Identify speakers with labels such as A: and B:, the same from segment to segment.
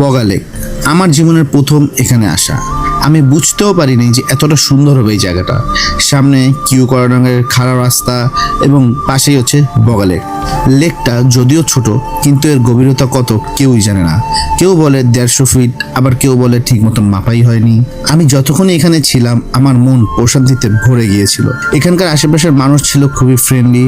A: বগালেক আমার জীবনের প্রথম এখানে আসা। আমি বুঝতেও পারিনি যে এতটা সুন্দর হবে এই জায়গাটা। সামনে কিউ করা রঙের খাড়া রাস্তা এবং পাশেই হচ্ছে বগালেক লেকটা যদিও ছোট, কিন্তু এর গভীরতা কত কেউই জানে না। কেউ বলে দেড়শো ফিট, আবার কেউ বলে ঠিক মতন মাপাই হয়নি। আমি যতক্ষণ এখানে ছিলাম, আমার মন প্রশান্তিতে ভরে গিয়েছিল। এখানকার আশেপাশের মানুষ ছিল খুবই ফ্রেন্ডলি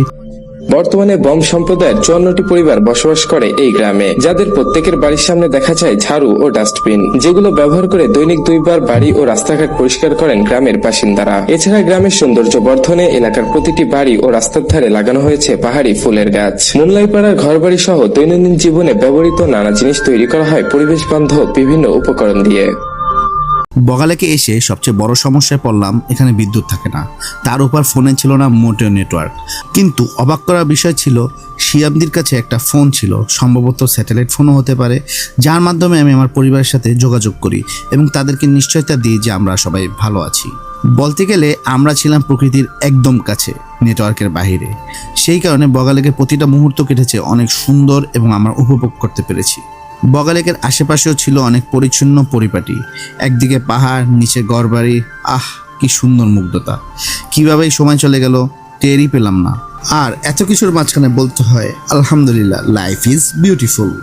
B: বর্তমানে বম সম্প্রদায়ের চুয়ান্নটি পরিবার বসবাস করে এই গ্রামে, যাদের প্রত্যেকের বাড়ির সামনে দেখা যায় ঝাড়ু ও ডাস্টবিন, যেগুলো ব্যবহার করে দৈনিক দুইবার বাড়ি ও রাস্তাঘাট পরিষ্কার করেন গ্রামের বাসিন্দারা। এছাড়া গ্রামের সৌন্দর্য বর্ধনে এলাকার প্রতিটি বাড়ি ও রাস্তার ধারে লাগানো হয়েছে পাহাড়ি ফুলের গাছ। মুনলাইপাড়ার ঘরবাড়ি সহ দৈনন্দিন জীবনে ব্যবহৃত নানা জিনিস তৈরি করা হয় পরিবেশ বান্ধব বিভিন্ন উপকরণ দিয়ে।
A: বগালেকে এসে সবচেয়ে বড় সমস্যায় পড়লাম, এখানে বিদ্যুৎ থাকে না। তার উপর ফোনে ছিল না মোটেও নেটওয়ার্ক। কিন্তু অবাক করার বিষয় ছিল, শিয়াবদির কাছে একটা ফোন ছিল, সম্ভবত স্যাটেলাইট ফোনও হতে পারে, যার মাধ্যমে আমি আমার পরিবারের সাথে যোগাযোগ করি এবং তাদেরকে নিশ্চয়তা দিই যে আমরা সবাই ভালো আছি। বলতে গেলে, আমরা ছিলাম প্রকৃতির একদম কাছে, নেটওয়ার্কের বাইরে সেই কারণে বগালেকের প্রতিটা মুহূর্ত কেটেছে অনেক সুন্দর এবং আমরা উপভোগ করতে পেরেছি। বগালেকের আশেপাশেও ছিল অনেক পরিচ্ছন্ন পরিপাটি। একদিকে পাহাড়, নিচে গড়বাড়ি আহ, কি সুন্দর মুগ্ধতা। কীভাবে সময় চলে গেল, টেরই পেলাম না। আর এত কিছুর মাঝখানে বলতে হয়, আলহামদুলিল্লাহ লাইফ ইজ বিউটিফুল